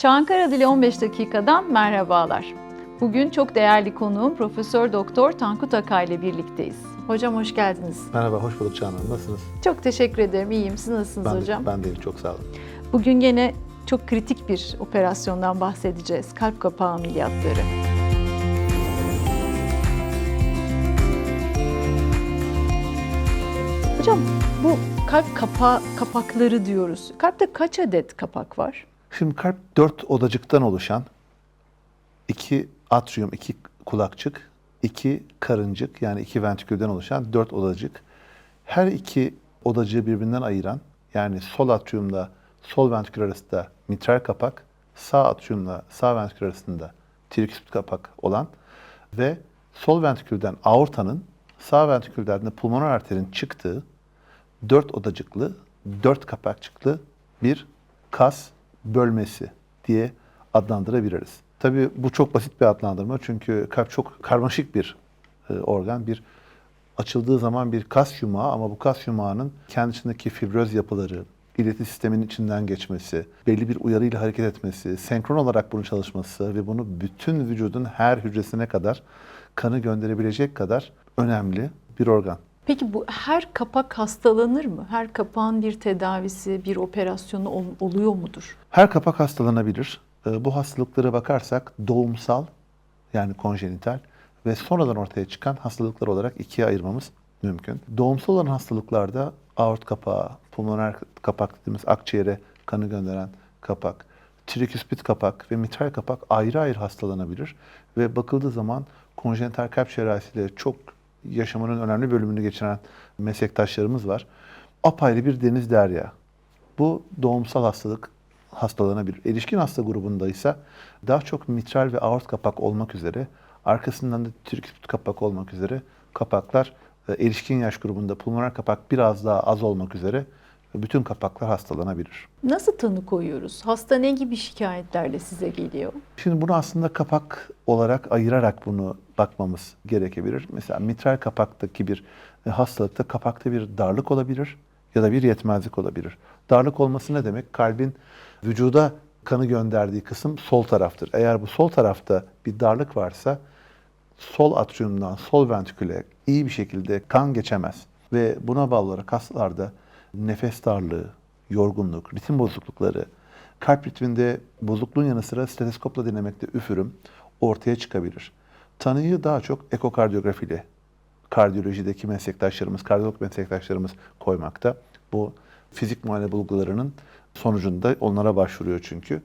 Çankara Dili 15 dakikadan merhabalar. Bugün çok değerli konuğum Profesör Doktor Tankut Akay ile birlikteyiz. Hocam hoş geldiniz. Merhaba, hoş bulduk Canan. Nasılsınız? Çok teşekkür ederim. İyiyim. Siz nasılsınız Ben hocam? De, ben deyim, çok sağ olun. Bugün gene çok kritik bir operasyondan bahsedeceğiz. Kalp kapağı ameliyatları. Hocam bu kalp kapağı kapakları diyoruz. Kalpte kaç adet kapak var? Şimdi kalp dört odacıktan oluşan, iki atrium, iki kulakçık, iki karıncık yani iki ventrikülden oluşan dört odacık. Her iki odacığı birbirinden ayıran yani sol atriumla sol ventrikül arasında mitral kapak, sağ atriumla sağ ventrikül arasında triküspit kapak olan ve sol ventrikülden aortanın, sağ ventrikülden de pulmoner arterin çıktığı dört odacıklı, dört kapakçıklı bir kas bölmesi diye adlandırabiliriz. Tabii bu çok basit bir adlandırma çünkü kalp çok karmaşık bir e, organ. Bir açıldığı zaman bir kas yumağı ama bu kas yumağının kendisindeki fibroz yapıları, ileti sisteminin içinden geçmesi, belli bir uyarıyla hareket etmesi, senkron olarak bunun çalışması ve bunu bütün vücudun her hücresine kadar kanı gönderebilecek kadar önemli bir organ. Peki bu her kapak hastalanır mı? Her kapağın bir tedavisi, bir operasyonu ol- oluyor mudur? Her kapak hastalanabilir. Ee, Bu hastalıklara bakarsak doğumsal yani konjenital ve sonradan ortaya çıkan hastalıklar olarak ikiye ayırmamız mümkün. Doğumsal olan hastalıklarda aort kapağı, pulmoner kapak dediğimiz akciğere kanı gönderen kapak, triküspit kapak ve mitral kapak ayrı ayrı hastalanabilir ve bakıldığı zaman konjenital kalp cerrahisiyle çok yaşamının önemli bölümünü geçiren meslektaşlarımız var. Apayrı bir deniz derya. Bu doğumsal hastalık hastalanabilir. Erişkin hasta grubunda ise daha çok mitral ve aort kapak olmak üzere, arkasından da triküspit kapak olmak üzere kapaklar e, erişkin yaş grubunda pulmoner kapak biraz daha az olmak üzere bütün kapaklar hastalanabilir. Nasıl tanı koyuyoruz? Hasta ne gibi şikayetlerle size geliyor? Şimdi bunu aslında kapak olarak ayırarak bunu bakmamız gerekebilir. Mesela mitral kapaktaki bir e, hastalıkta kapakta bir darlık olabilir ya da bir yetmezlik olabilir. Darlık olması ne demek? Kalbin vücuda kanı gönderdiği kısım sol taraftır. Eğer bu sol tarafta bir darlık varsa sol atriumdan sol ventriküle iyi bir şekilde kan geçemez. Ve buna bağlı olarak hastalarda nefes darlığı, yorgunluk, ritim bozuklukları, kalp ritminde bozukluğun yanı sıra steteskopla dinlemekte üfürüm ortaya çıkabilir. Tanıyı daha çok ekokardiyografiyle kardiyolojideki meslektaşlarımız, kardiyolog meslektaşlarımız koymakta. Bu fizik muayene bulgularının sonucunda onlara başvuruyor çünkü.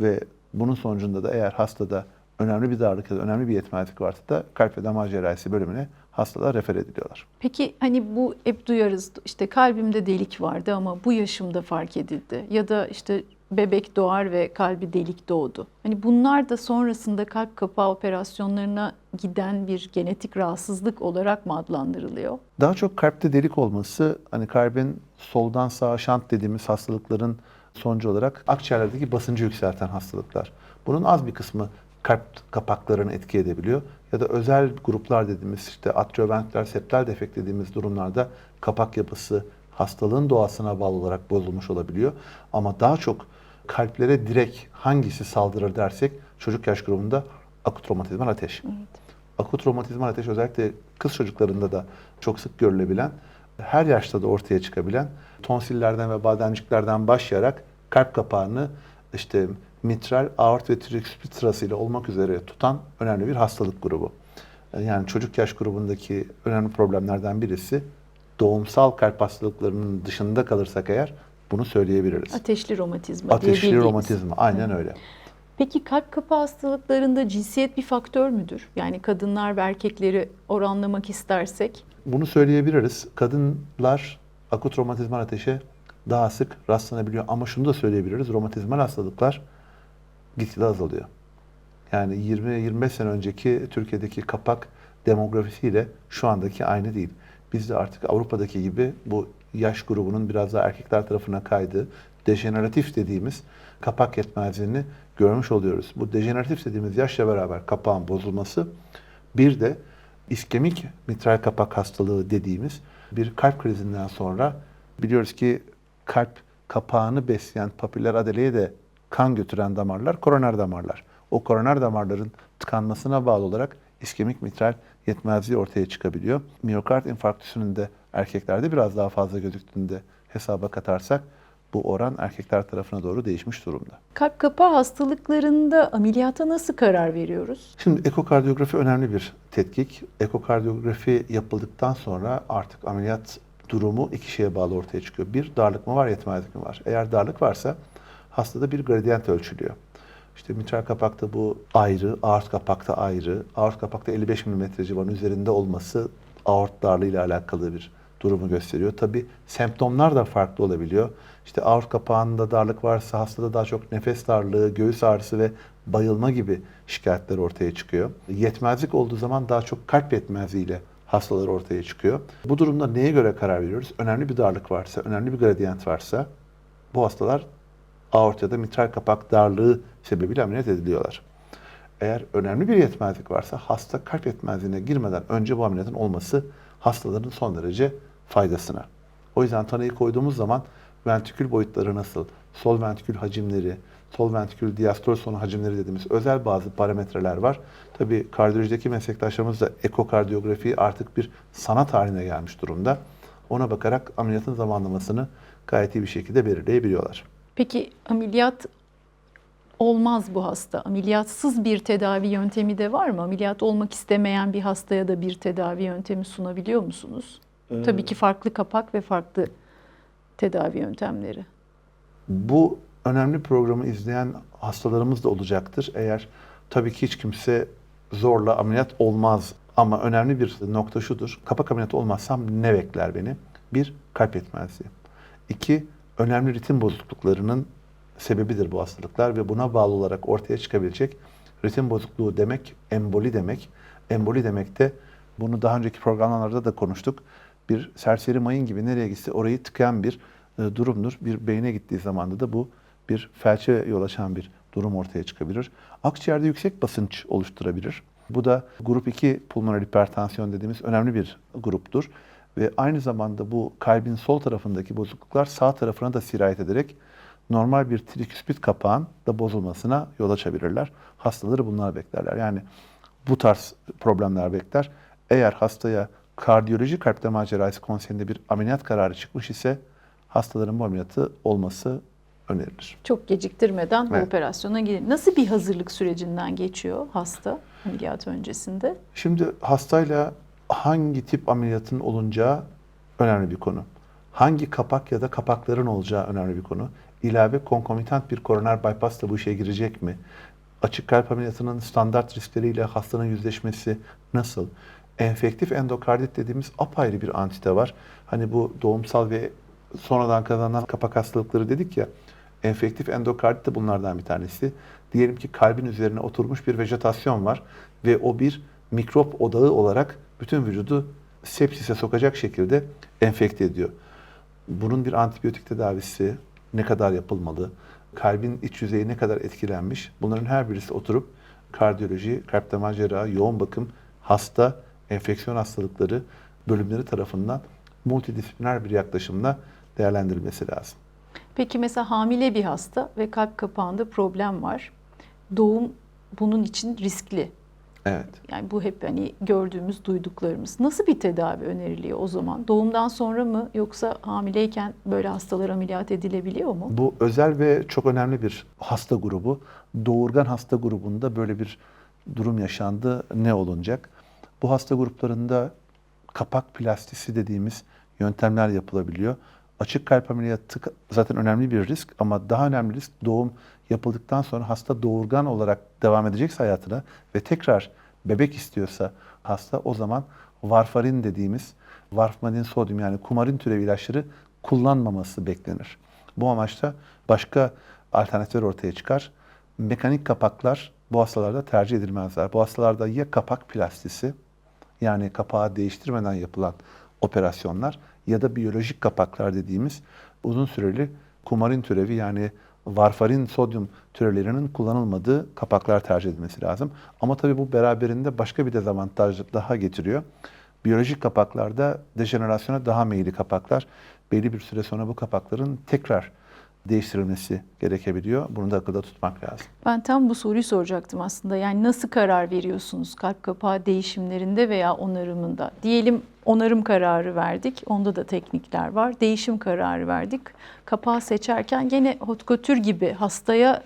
Ve bunun sonucunda da eğer hastada önemli bir darlık ya da önemli bir yetmezlik varsa da kalp ve damar cerrahisi bölümüne hastalar refer ediliyorlar. Peki hani bu hep duyarız işte kalbimde delik vardı ama bu yaşımda fark edildi. Ya da işte bebek doğar ve kalbi delik doğdu. Hani bunlar da sonrasında kalp kapağı operasyonlarına giden bir genetik rahatsızlık olarak mı adlandırılıyor? Daha çok kalpte delik olması hani kalbin soldan sağa şant dediğimiz hastalıkların sonucu olarak akciğerlerdeki basıncı yükselten hastalıklar. Bunun az bir kısmı kalp kapaklarını etki edebiliyor. Ya da özel gruplar dediğimiz işte atrioventriküler septal defekt dediğimiz durumlarda kapak yapısı hastalığın doğasına bağlı olarak bozulmuş olabiliyor. Ama daha çok kalplere direkt hangisi saldırır dersek çocuk yaş grubunda akut romatizmal ateş. Akut romatizmal ateş özellikle kız çocuklarında da çok sık görülebilen, her yaşta da ortaya çıkabilen tonsillerden ve bademciklerden başlayarak kalp kapağını işte mitral, aort ve triküspit sırasıyla olmak üzere tutan önemli bir hastalık grubu. Yani çocuk yaş grubundaki önemli problemlerden birisi doğumsal kalp hastalıklarının dışında kalırsak eğer bunu söyleyebiliriz. Ateşli romatizma Ateşli romatizma aynen öyle. Peki kalp kapağı hastalıklarında cinsiyet bir faktör müdür? Yani kadınlar ve erkekleri oranlamak istersek Bunu söyleyebiliriz. Kadınlar akut romatizmal ateşe daha sık rastlanabiliyor. Ama şunu da söyleyebiliriz. Romatizmal hastalıklar gitgide azalıyor. Yani 20-25 sene önceki Türkiye'deki kapak demografisiyle şu andaki aynı değil. Biz de artık Avrupa'daki gibi bu yaş grubunun biraz daha erkekler tarafına kaydığı dejeneratif dediğimiz kapak yetmezliğini görmüş oluyoruz. Bu dejeneratif dediğimiz yaşla beraber kapağın bozulması bir de iskemik mitral kapak hastalığı dediğimiz bir kalp krizinden sonra biliyoruz ki kalp kapağını besleyen papiller adeleye de kan götüren damarlar koroner damarlar. O koroner damarların tıkanmasına bağlı olarak iskemik mitral yetmezliği ortaya çıkabiliyor. Miyokard infarktüsünün de erkeklerde biraz daha fazla gözüktüğünde hesaba katarsak bu oran erkekler tarafına doğru değişmiş durumda. Kalp kapağı hastalıklarında ameliyata nasıl karar veriyoruz? Şimdi ekokardiyografi önemli bir tetkik. Ekokardiyografi yapıldıktan sonra artık ameliyat durumu iki şeye bağlı ortaya çıkıyor. Bir, darlık mı var, yetmezlik mi var? Eğer darlık varsa hastada bir gradient ölçülüyor. İşte mitral kapakta bu ayrı, aort kapakta ayrı. Aort kapakta 55 mm civarının üzerinde olması aort darlığı ile alakalı bir durumu gösteriyor. Tabi semptomlar da farklı olabiliyor. İşte aort kapağında darlık varsa hastada daha çok nefes darlığı, göğüs ağrısı ve bayılma gibi şikayetler ortaya çıkıyor. Yetmezlik olduğu zaman daha çok kalp yetmezliğiyle hastalar ortaya çıkıyor. Bu durumda neye göre karar veriyoruz? Önemli bir darlık varsa, önemli bir gradient varsa bu hastalar aort ya da mitral kapak darlığı sebebiyle ameliyat ediliyorlar. Eğer önemli bir yetmezlik varsa hasta kalp yetmezliğine girmeden önce bu ameliyatın olması hastaların son derece faydasına. O yüzden tanıyı koyduğumuz zaman ventrikül boyutları nasıl, sol ventrikül hacimleri, sol ventrikül diastol sonu hacimleri dediğimiz özel bazı parametreler var. Tabii kardiyolojideki meslektaşlarımız da ekokardiyografi artık bir sanat haline gelmiş durumda. Ona bakarak ameliyatın zamanlamasını gayet iyi bir şekilde belirleyebiliyorlar. Peki ameliyat olmaz bu hasta. Ameliyatsız bir tedavi yöntemi de var mı? Ameliyat olmak istemeyen bir hastaya da bir tedavi yöntemi sunabiliyor musunuz? Tabii ki farklı kapak ve farklı tedavi yöntemleri. Bu önemli programı izleyen hastalarımız da olacaktır. Eğer tabii ki hiç kimse zorla ameliyat olmaz ama önemli bir nokta şudur. Kapak ameliyatı olmazsam ne bekler beni? Bir, kalp yetmezliği. İki, önemli ritim bozukluklarının sebebidir bu hastalıklar ve buna bağlı olarak ortaya çıkabilecek ritim bozukluğu demek emboli demek. Emboli demek de bunu daha önceki programlarda da konuştuk. Bir serseri mayın gibi nereye gitse orayı tıkayan bir e, durumdur. Bir beyne gittiği zamanda da bu bir felçe yol açan bir durum ortaya çıkabilir. Akciğerde yüksek basınç oluşturabilir. Bu da grup 2 pulmoner hipertansiyon dediğimiz önemli bir gruptur. Ve aynı zamanda bu kalbin sol tarafındaki bozukluklar sağ tarafına da sirayet ederek normal bir triküspit kapağın da bozulmasına yol açabilirler. Hastaları bunlar beklerler. Yani bu tarz problemler bekler. Eğer hastaya kardiyoloji kalp damar cerrahisi konseyinde bir ameliyat kararı çıkmış ise hastaların bu ameliyatı olması önerilir. Çok geciktirmeden bu Evet. operasyona girin. Nasıl bir hazırlık sürecinden geçiyor hasta ameliyat öncesinde? Şimdi hastayla hangi tip ameliyatın olunacağı önemli bir konu. Hangi kapak ya da kapakların olacağı önemli bir konu. İlave konkomitant bir koroner bypass da bu işe girecek mi? Açık kalp ameliyatının standart riskleriyle hastanın yüzleşmesi nasıl? Enfektif endokardit dediğimiz apayrı bir antite var. Hani bu doğumsal ve sonradan kazanılan kapak hastalıkları dedik ya. Enfektif endokardit de bunlardan bir tanesi. Diyelim ki kalbin üzerine oturmuş bir vejetasyon var ve o bir mikrop odağı olarak bütün vücudu sepsise sokacak şekilde enfekte ediyor. Bunun bir antibiyotik tedavisi ne kadar yapılmalı? Kalbin iç yüzeyi ne kadar etkilenmiş? Bunların her birisi oturup kardiyoloji, kalp damar cerrahı, yoğun bakım, hasta, enfeksiyon hastalıkları bölümleri tarafından multidisipliner bir yaklaşımla değerlendirilmesi lazım. Peki mesela hamile bir hasta ve kalp kapağında problem var. Doğum bunun için riskli. Evet. Yani bu hep hani gördüğümüz, duyduklarımız. Nasıl bir tedavi öneriliyor o zaman? Doğumdan sonra mı yoksa hamileyken böyle hastalar ameliyat edilebiliyor mu? Bu özel ve çok önemli bir hasta grubu. Doğurgan hasta grubunda böyle bir durum yaşandı. Ne olunacak? Bu hasta gruplarında kapak plastisi dediğimiz yöntemler yapılabiliyor. Açık kalp ameliyatı zaten önemli bir risk ama daha önemli risk doğum yapıldıktan sonra hasta doğurgan olarak devam edecekse hayatına ve tekrar bebek istiyorsa hasta o zaman varfarin dediğimiz varfarin sodyum yani kumarin türevi ilaçları kullanmaması beklenir. Bu amaçla başka alternatifler ortaya çıkar. Mekanik kapaklar bu hastalarda tercih edilmezler. Bu hastalarda ya kapak plastisi yani kapağı değiştirmeden yapılan operasyonlar ya da biyolojik kapaklar dediğimiz uzun süreli kumarin türevi yani varfarin sodyum türevlerinin kullanılmadığı kapaklar tercih edilmesi lazım. Ama tabii bu beraberinde başka bir dezavantaj daha getiriyor. Biyolojik kapaklarda dejenerasyona daha meyilli kapaklar. Belli bir süre sonra bu kapakların tekrar değiştirilmesi gerekebiliyor. Bunu da akılda tutmak lazım. Ben tam bu soruyu soracaktım aslında. Yani nasıl karar veriyorsunuz kalp kapağı değişimlerinde veya onarımında? Diyelim onarım kararı verdik. Onda da teknikler var. Değişim kararı verdik. Kapağı seçerken gene hotkotür gibi hastaya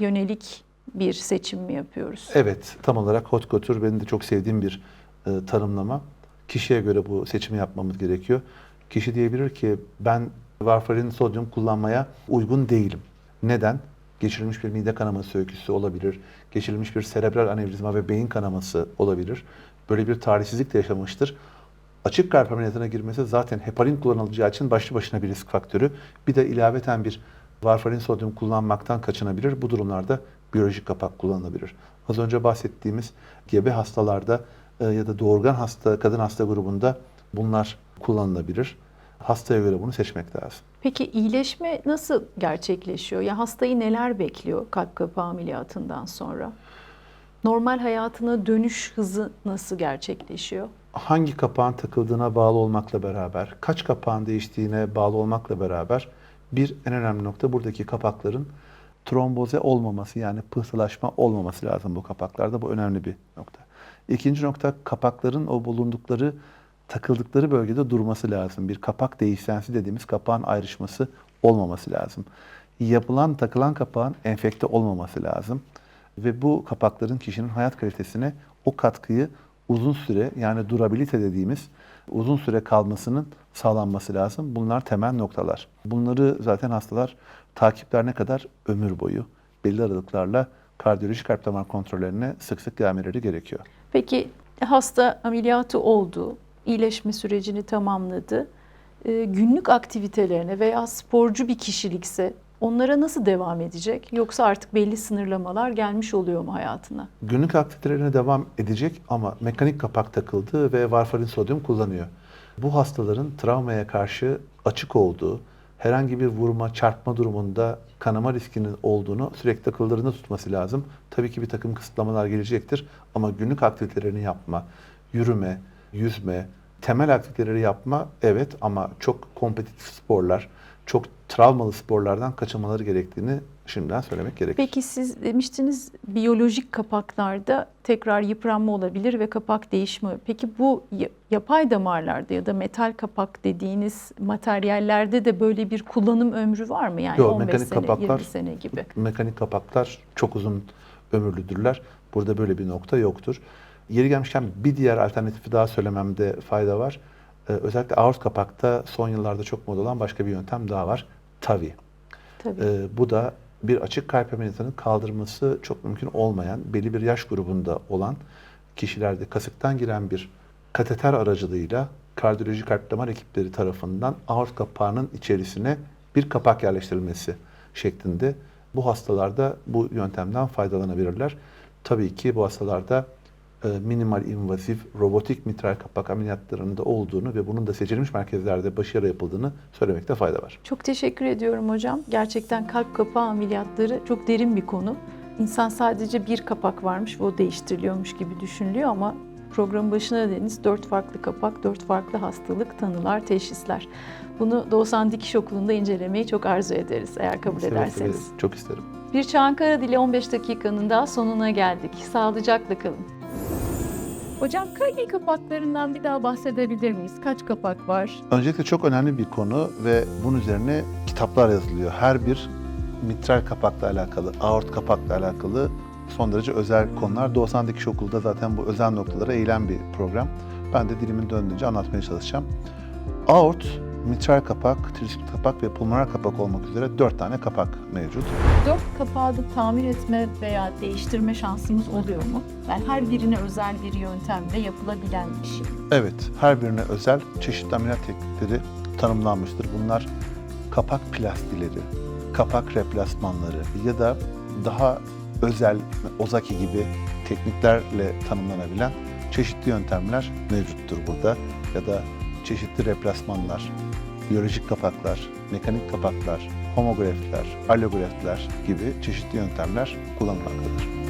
yönelik bir seçim mi yapıyoruz? Evet, tam olarak hot couture benim de çok sevdiğim bir e, tanımlama. Kişiye göre bu seçimi yapmamız gerekiyor. Kişi diyebilir ki ben varfarin sodyum kullanmaya uygun değilim. Neden? Geçirilmiş bir mide kanaması öyküsü olabilir. Geçirilmiş bir serebral anevrizma ve beyin kanaması olabilir. Böyle bir talihsizlik de yaşamıştır. Açık kalp ameliyatına girmesi zaten heparin kullanılacağı için başlı başına bir risk faktörü. Bir de ilaveten bir varfarin sodyum kullanmaktan kaçınabilir. Bu durumlarda biyolojik kapak kullanılabilir. Az önce bahsettiğimiz gebe hastalarda e, ya da doğurgan hasta, kadın hasta grubunda bunlar kullanılabilir. Hastaya göre bunu seçmek lazım. Peki iyileşme nasıl gerçekleşiyor? Ya hastayı neler bekliyor kalp kapağı ameliyatından sonra? Normal hayatına dönüş hızı nasıl gerçekleşiyor? hangi kapağın takıldığına bağlı olmakla beraber, kaç kapağın değiştiğine bağlı olmakla beraber bir en önemli nokta buradaki kapakların tromboze olmaması yani pıhtılaşma olmaması lazım bu kapaklarda. Bu önemli bir nokta. İkinci nokta kapakların o bulundukları takıldıkları bölgede durması lazım. Bir kapak değişsensi dediğimiz kapağın ayrışması olmaması lazım. Yapılan takılan kapağın enfekte olmaması lazım. Ve bu kapakların kişinin hayat kalitesine o katkıyı uzun süre yani durabilite dediğimiz uzun süre kalmasının sağlanması lazım. Bunlar temel noktalar. Bunları zaten hastalar takiplerine kadar ömür boyu belli aralıklarla kardiyolojik kalp damar kontrollerine sık sık gelmeleri gerekiyor. Peki hasta ameliyatı oldu, iyileşme sürecini tamamladı. Ee, günlük aktivitelerine veya sporcu bir kişilikse onlara nasıl devam edecek? Yoksa artık belli sınırlamalar gelmiş oluyor mu hayatına? Günlük aktivitelerine devam edecek ama mekanik kapak takıldı ve varfarin sodyum kullanıyor. Bu hastaların travmaya karşı açık olduğu, herhangi bir vurma, çarpma durumunda kanama riskinin olduğunu sürekli akıllarında tutması lazım. Tabii ki bir takım kısıtlamalar gelecektir ama günlük aktivitelerini yapma, yürüme, yüzme, temel aktiviteleri yapma evet ama çok kompetitif sporlar, çok travmalı sporlardan kaçınmaları gerektiğini şimdiden söylemek gerekir. Peki siz demiştiniz biyolojik kapaklarda tekrar yıpranma olabilir ve kapak değişimi. Peki bu ya- yapay damarlarda ya da metal kapak dediğiniz materyallerde de böyle bir kullanım ömrü var mı? Yani Yok, 15 mekanik sene, kapaklar- 20 sene gibi. Mekanik kapaklar çok uzun ömürlüdürler. Burada böyle bir nokta yoktur. Yeri gelmişken bir diğer alternatifi daha söylememde fayda var. Ee, özellikle aort kapakta son yıllarda çok moda olan başka bir yöntem daha var. TAVI. Tabii. Ee, bu da bir açık kalp ameliyatının kaldırılması çok mümkün olmayan, belli bir yaş grubunda olan kişilerde kasıktan giren bir kateter aracılığıyla kardiyoloji kalp damar ekipleri tarafından aort kapağının içerisine bir kapak yerleştirilmesi şeklinde bu hastalarda bu yöntemden faydalanabilirler. Tabii ki bu hastalarda minimal invazif robotik mitral kapak ameliyatlarında olduğunu ve bunun da seçilmiş merkezlerde başarılı yapıldığını söylemekte fayda var. Çok teşekkür ediyorum hocam. Gerçekten kalp kapağı ameliyatları çok derin bir konu. İnsan sadece bir kapak varmış ve o değiştiriliyormuş gibi düşünülüyor ama programın başına dediniz dört farklı kapak, dört farklı hastalık, tanılar, teşhisler. Bunu Doğusan Dikiş Okulu'nda incelemeyi çok arzu ederiz eğer kabul Seve ederseniz. seve, Çok isterim. Bir Çağan Karadili 15 dakikanın daha sonuna geldik. Sağlıcakla kalın. Hocam kalbi kapaklarından bir daha bahsedebilir miyiz? Kaç kapak var? Öncelikle çok önemli bir konu ve bunun üzerine kitaplar yazılıyor. Her bir mitral kapakla alakalı, aort kapakla alakalı son derece özel konular. Doğusan Dikiş Okulu'da zaten bu özel noktalara eğilen bir program. Ben de dilimin döndüğünce anlatmaya çalışacağım. Aort, mitral kapak, trisiklit kapak ve pulmoner kapak olmak üzere dört tane kapak mevcut. Dört kapağı da tamir etme veya değiştirme şansımız oluyor mu? Yani her birine özel bir yöntemle yapılabilen bir şey. Evet, her birine özel çeşitli ameliyat teknikleri tanımlanmıştır. Bunlar kapak plastileri, kapak replasmanları ya da daha özel Ozaki gibi tekniklerle tanımlanabilen çeşitli yöntemler mevcuttur burada. Ya da çeşitli replasmanlar, biyolojik kapaklar, mekanik kapaklar, homografler, allograftler gibi çeşitli yöntemler kullanılmaktadır.